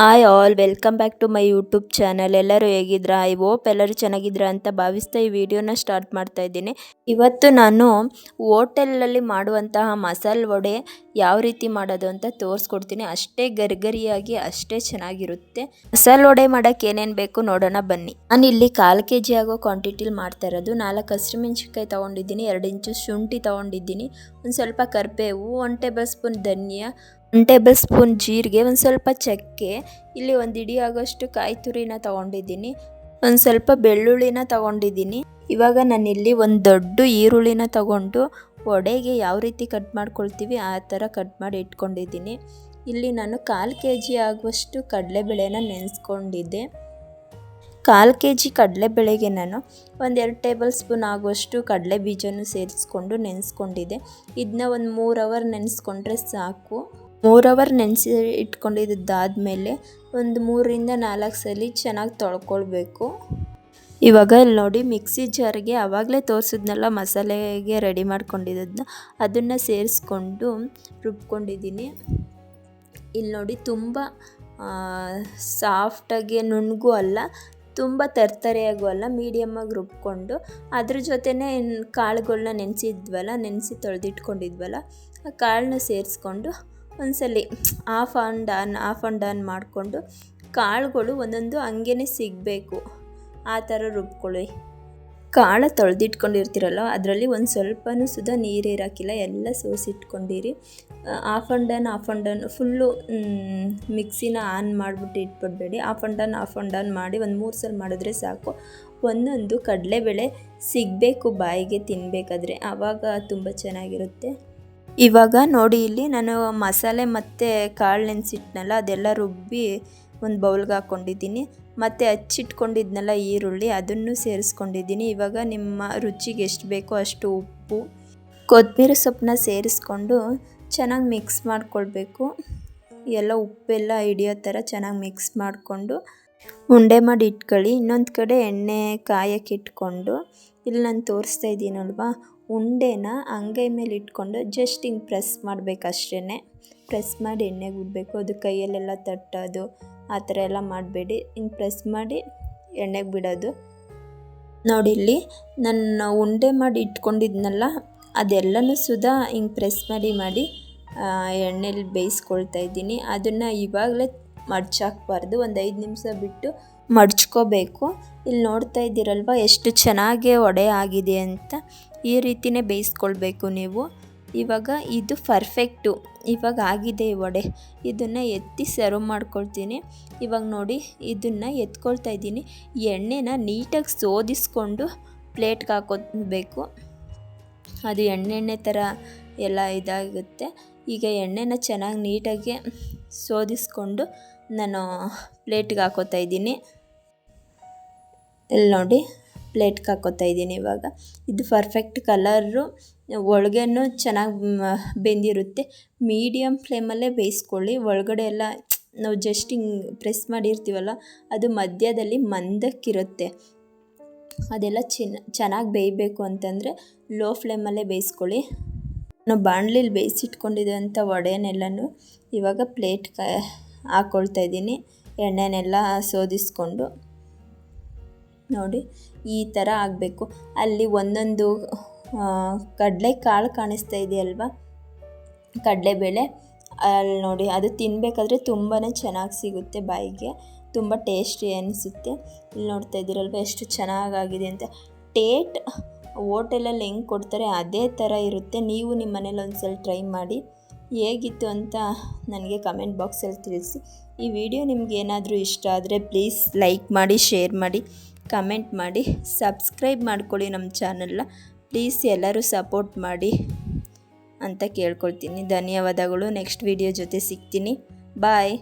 Hi all, welcome back to my YouTube channel. ಎಲ್ಲರೂ ಹೇಗಿದ್ರ? I ಓಪ್ ಎಲ್ಲರೂ ಚೆನ್ನಾಗಿದ್ರ ಅಂತ ಭಾವಿಸ್ತಾ ಈ ವಿಡಿಯೋನ ಸ್ಟಾರ್ಟ್ ಮಾಡ್ತಾ ಇದ್ದೀನಿ. ಇವತ್ತು ನಾನು ಹೋಟೆಲಲ್ಲಿ ಮಾಡುವಂತಹ ಮಸಾಲ ವಡೆ ಯಾವ ರೀತಿ ಮಾಡೋದು ಅಂತ ತೋರಿಸ್ಕೊಡ್ತೀನಿ. ಅಷ್ಟೇ ಗರಿಗರಿಯಾಗಿ, ಅಷ್ಟೇ ಚೆನ್ನಾಗಿರುತ್ತೆ. ಮಸಾಲ ವಡೆ ಮಾಡೋಕ್ಕೆ ಏನೇನು ಬೇಕು ನೋಡೋಣ ಬನ್ನಿ. ನಾನು ಇಲ್ಲಿ ಕಾಲು ಕೆ ಜಿ ಆಗೋ ಕ್ವಾಂಟಿಟಿಲಿ ಮಾಡ್ತಾ ಇರೋದು. ನಾಲ್ಕು ಹಸಿಮೆಣ್ಸಿನ್ಕಾಯಿ ತೊಗೊಂಡಿದ್ದೀನಿ, ಎರಡು ಇಂಚು ಶುಂಠಿ ತೊಗೊಂಡಿದ್ದೀನಿ, ಒಂದು ಸ್ವಲ್ಪ ಕರಿಬೇವು ಒನ್ ಟೇಬಲ್ ಸ್ಪೂನ್ ಧನಿಯಾ ಒನ್ ಟೇಬಲ್ ಸ್ಪೂನ್ ಜೀರಿಗೆ, ಒಂದು ಸ್ವಲ್ಪ ಚಕ್ಕೆ, ಇಲ್ಲಿ ಒಂದು ಇಡಿ ಆಗೋಷ್ಟು ಕಾಯಿ ತುರಿನ ತಗೊಂಡಿದ್ದೀನಿ. ಒಂದು ಸ್ವಲ್ಪ ಬೆಳ್ಳುಳ್ಳಿನ ತಗೊಂಡಿದ್ದೀನಿ. ಇವಾಗ ನಾನಿಲ್ಲಿ ಒಂದು ದೊಡ್ಡ ಈರುಳ್ಳಿನ ತಗೊಂಡು ವಡೆಗೆ ಯಾವ ರೀತಿ ಕಟ್ ಮಾಡ್ಕೊಳ್ತೀವಿ ಆ ಥರ ಕಟ್ ಮಾಡಿ ಇಟ್ಕೊಂಡಿದ್ದೀನಿ. ಇಲ್ಲಿ ನಾನು ಕಾಲು ಕೆ ಜಿ ಆಗುವಷ್ಟು ಕಡಲೆಬೇಳೆನ ನೆನೆಸ್ಕೊಂಡಿದ್ದೆ. ಕಾಲು ಕೆ ಜಿ ಕಡಲೆಬೇಳೆಗೆ ನಾನು ಒಂದೆರಡು ಟೇಬಲ್ ಸ್ಪೂನ್ ಆಗುವಷ್ಟು ಕಡಲೆ ಬೀಜನೂ ಸೇರಿಸ್ಕೊಂಡು ನೆನೆಸ್ಕೊಂಡಿದ್ದೆ. ಇದನ್ನ ಒಂದು ಮೂರು ಅವರ್ ನೆನೆಸ್ಕೊಂಡ್ರೆ ಸಾಕು. ಮೂರು ಅವರ್ ನೆನೆಸಿ ಇಟ್ಕೊಂಡಿದ್ದಾದಮೇಲೆ ಒಂದು ಮೂರರಿಂದ ನಾಲ್ಕು ಸಲ ಚೆನ್ನಾಗಿ ತೊಳ್ಕೊಳ್ಬೇಕು. ಇವಾಗ ಇಲ್ಲಿ ನೋಡಿ ಮಿಕ್ಸಿ ಜಾರ್ಗೆ ಆವಾಗಲೇ ತೋರಿಸಿದ್ನಲ್ಲ ಮಸಾಲೆಗೆ ರೆಡಿ ಮಾಡ್ಕೊಂಡಿದ್ದನ್ನ ಅದನ್ನು ಸೇರಿಸ್ಕೊಂಡು ರುಬ್ಕೊಂಡಿದ್ದೀನಿ. ಇಲ್ಲಿ ನೋಡಿ ತುಂಬ ಸಾಫ್ಟಾಗಿ ನುಣ್ಗೂ ಅಲ್ಲ, ತುಂಬ ತರ್ತರೆಯಾಗೂ ಅಲ್ಲ, ಮೀಡಿಯಮ್ಮಾಗಿ ರುಬ್ಕೊಂಡು, ಅದ್ರ ಜೊತೆನೇ ಕಾಳುಗಳನ್ನ ನೆನೆಸಿದ್ವಲ್ಲ, ನೆನೆಸಿ ತೊಳೆದಿಟ್ಕೊಂಡಿದ್ವಲ್ಲ, ಆ ಕಾಳನ್ನ ಸೇರಿಸ್ಕೊಂಡು ಒಂದ್ಸಲಿ off and on off and on ಮಾಡಿಕೊಂಡು ಕಾಳುಗಳು ಒಂದೊಂದು ಹಂಗೇ ಸಿಗಬೇಕು. ಆ ಥರ ರುಬ್ಕೊಳ್ಳಿ. ಕಾಳು ತೊಳೆದಿಟ್ಕೊಂಡಿರ್ತೀರಲ್ಲ ಅದರಲ್ಲಿ ಒಂದು ಸ್ವಲ್ಪನೂ ಸುಧಾ ನೀರು ಇರೋಕ್ಕಿಲ್ಲ ಎಲ್ಲ ಸೋಸಿಟ್ಕೊಂಡಿರಿ. Off and on off and on full ಮಿಕ್ಸಿನ on ಮಾಡಿಬಿಟ್ಟು ಇಟ್ಬಿಡ್ಬೇಡಿ. Off and on off and on ಮಾಡಿ ಒಂದು ಮೂರು ಸಲ ಮಾಡಿದ್ರೆ ಸಾಕು. ಒಂದೊಂದು ಕಡಲೆಬೇಳೆ ಸಿಗಬೇಕು, ಬಾಯಿಗೆ ತಿನ್ನಬೇಕಾದ್ರೆ ಆವಾಗ ತುಂಬ ಚೆನ್ನಾಗಿರುತ್ತೆ. ಇವಾಗ ನೋಡಿ ಇಲ್ಲಿ ನಾನು ಮಸಾಲೆ ಮತ್ತು ಕಾಳು ನೆನೆಸಿಟ್ನಲ್ಲ, ಅದೆಲ್ಲ ರುಬ್ಬಿ ಒಂದು ಬೌಲ್ಗೆ ಹಾಕ್ಕೊಂಡಿದ್ದೀನಿ. ಮತ್ತು ಹಚ್ಚಿಟ್ಕೊಂಡಿದ್ನಲ್ಲ ಈರುಳ್ಳಿ, ಅದನ್ನು ಸೇರಿಸ್ಕೊಂಡಿದ್ದೀನಿ. ಇವಾಗ ನಿಮ್ಮ ರುಚಿಗೆ ಎಷ್ಟು ಬೇಕೋ ಅಷ್ಟು ಉಪ್ಪು ಕೊತ್ತಂಬರಿ ಸೊಪ್ಪನ್ನ ಸೇರಿಸ್ಕೊಂಡು ಚೆನ್ನಾಗಿ ಮಿಕ್ಸ್ ಮಾಡ್ಕೊಳ್ಬೇಕು. ಎಲ್ಲ ಉಪ್ಪೆಲ್ಲ ಹಿಡಿಯೋ ಥರ ಚೆನ್ನಾಗಿ ಮಿಕ್ಸ್ ಮಾಡಿಕೊಂಡು ಉಂಡೆ ಮಾಡಿ ಇಟ್ಕೊಳ್ಳಿ. ಇನ್ನೊಂದು ಕಡೆ ಎಣ್ಣೆ ಕಾಯಕ್ಕೆ ಇಟ್ಕೊಂಡು. ಇಲ್ಲಿ ನಾನು ತೋರಿಸ್ತಾ ಇದ್ದೀನಲ್ವಾ ಉಂಡೆನ ಅಂಗೈ ಮೇಲೆ ಇಟ್ಕೊಂಡು ಜಸ್ಟ್ ಹಿಂಗೆ ಪ್ರೆಸ್ ಮಾಡಬೇಕಷ್ಟೇ ಪ್ರೆಸ್ ಮಾಡಿ ಎಣ್ಣೆಗೆ ಬಿಡಬೇಕು ಅದು ಕೈಯಲ್ಲೆಲ್ಲ ತಟ್ಟೋದು, ಆ ಥರ ಎಲ್ಲ ಮಾಡಬೇಡಿ. ಹಿಂಗೆ ಪ್ರೆಸ್ ಮಾಡಿ ಎಣ್ಣೆಗೆ ಬಿಡೋದು. ನೋಡಿ ಇಲ್ಲಿ ನನ್ನ ಉಂಡೆ ಮಾಡಿ ಇಟ್ಕೊಂಡಿದ್ನಲ್ಲ, ಅದೆಲ್ಲನೂ ಸುಧಾ ಹಿಂಗೆ ಪ್ರೆಸ್ ಮಾಡಿ ಮಾಡಿ ಎಣ್ಣೆಲಿ ಬೇಯಿಸ್ಕೊಳ್ತಾ ಇದ್ದೀನಿ. ಅದನ್ನು ಇವಾಗಲೇ ಮಡ್ಚಾಕ್ಬಾರ್ದು, ಒಂದು ಐದು ನಿಮಿಷ ಬಿಟ್ಟು ಮಡ್ಚ್ಕೋಬೇಕು. ಇಲ್ಲಿ ನೋಡ್ತಾ ಇದ್ದೀರಲ್ವ, ಎಷ್ಟು ಚೆನ್ನಾಗಿ ಒಡೆ ಆಗಿದೆ ಅಂತ. ಈ ರೀತಿಯೇ ಬೇಯಿಸ್ಕೊಳ್ಬೇಕು ನೀವು. ಇವಾಗ ಇದು ಪರ್ಫೆಕ್ಟು ಇವಾಗ ಆಗಿದೆ ವಡೆ. ಇದನ್ನು ಎತ್ತಿ ಸರ್ವ್ ಮಾಡ್ಕೊಳ್ತೀನಿ. ಇವಾಗ ನೋಡಿ, ಇದನ್ನು ಎತ್ಕೊಳ್ತಾ ಇದ್ದೀನಿ. ಎಣ್ಣೆನ ನೀಟಾಗಿ ಸೋದಿಸ್ಕೊಂಡು ಪ್ಲೇಟ್ಗೆ ಹಾಕೋಬೇಕು ಅದು ಎಣ್ಣೆ ಎಣ್ಣೆ ಥರ ಎಲ್ಲ ಇದಾಗುತ್ತೆ. ಈಗ ಎಣ್ಣೆನ ಚೆನ್ನಾಗಿ ನೀಟಾಗಿ ಸೋದಿಸ್ಕೊಂಡು ನಾನು ಪ್ಲೇಟ್ಗೆ ಹಾಕೋತಾ ಇದ್ದೀನಿ. ಇಲ್ಲಿ ನೋಡಿ ಪ್ಲೇಟ್ಗೆ ಹಾಕೋತಾ ಇದ್ದೀನಿ ಇವಾಗ. ಇದು ಪರ್ಫೆಕ್ಟ್ ಕಲರು ಒಳಗೇನು ಚೆನ್ನಾಗಿ ಬೆಂದಿರುತ್ತೆ. ಮೀಡಿಯಮ್ ಫ್ಲೇಮಲ್ಲೇ ಬೇಯಿಸ್ಕೊಳ್ಳಿ. ಒಳಗಡೆ ಎಲ್ಲ, ನಾವು ಜಸ್ಟ್ ಹಿಂಗೆ ಪ್ರೆಸ್ ಮಾಡಿರ್ತೀವಲ್ಲ, ಅದು ಮಧ್ಯದಲ್ಲಿ ಮಂದಕ್ಕಿರುತ್ತೆ. ಅದೆಲ್ಲ ಚೆನ್ನ ಚೆನ್ನಾಗಿ ಬೇಯಬೇಕು ಅಂತಂದರೆ ಲೋ ಫ್ಲೇಮಲ್ಲೇ ಬೇಯಿಸ್ಕೊಳ್ಳಿ. ನಾವು ಬಾಣಲಿಲಿ ಬೇಯಿಸಿಟ್ಕೊಂಡಿದ್ದಂಥ ವಡೆನೆಲ್ಲನೂ ಇವಾಗ ಪ್ಲೇಟ್ ಕ ಹಾಕ್ಕೊಳ್ತಾ ಇದ್ದೀನಿ. ಎಣ್ಣೆನೆಲ್ಲ ಸೋದಿಸ್ಕೊಂಡು. ನೋಡಿ, ಈ ಥರ ಆಗಬೇಕು. ಅಲ್ಲಿ ಒಂದೊಂದು ಕಡಲೆ ಕಾಳು ಕಾಣಿಸ್ತಾ ಇದೆಯಲ್ವ ಕಡಲೆಬೇಳೆ ಅಲ್ಲಿ ನೋಡಿ, ಅದು ತಿನ್ನಬೇಕಾದ್ರೆ ತುಂಬಾ ಚೆನ್ನಾಗಿ ಸಿಗುತ್ತೆ ಬಾಯಿಗೆ. ತುಂಬ ಟೇಸ್ಟಿ ಅನಿಸುತ್ತೆ. ಇಲ್ಲಿ ನೋಡ್ತಾ ಇದ್ದೀರಲ್ವ, ಎಷ್ಟು ಚೆನ್ನಾಗಾಗಿದೆ ಅಂತ. ಟೇಟ್ ಹೋಟೆಲಲ್ಲಿ ಹೆಂಗೆ ಕೊಡ್ತಾರೆ, ಅದೇ ಥರ ಇರುತ್ತೆ. ನೀವು ನಿಮ್ಮ ಮನೇಲಿ ಒಂದು ಸಲ ಟ್ರೈ ಮಾಡಿ. ಹೇಗಿತ್ತು ಅಂತ ನನಗೆ ಕಮೆಂಟ್ ಬಾಕ್ಸಲ್ಲಿ ತಿಳಿಸಿ. ಈ ವಿಡಿಯೋ ನಿಮ್ಗೆ ಏನಾದರೂ ಇಷ್ಟ ಆದರೆ ಪ್ಲೀಸ್ ಲೈಕ್ ಮಾಡಿ, ಶೇರ್ ಮಾಡಿ. ಕಮೆಂಟ್ ಮಾಡಿ, ಸಬ್ಸ್ಕ್ರೈಬ್ ಮಾಡ್ಕೊಳ್ಳಿ ನಮ್ಮ ಚಾನಲ್ನ. ಪ್ಲೀಸ್ ಎಲ್ಲರೂ ಸಪೋರ್ಟ್ ಮಾಡಿ ಅಂತ ಕೇಳ್ಕೊಳ್ತೀನಿ. ಧನ್ಯವಾದಗಳು. ನೆಕ್ಸ್ಟ್ ವಿಡಿಯೋ ಜೊತೆ ಸಿಗ್ತೀನಿ. ಬಾಯ್.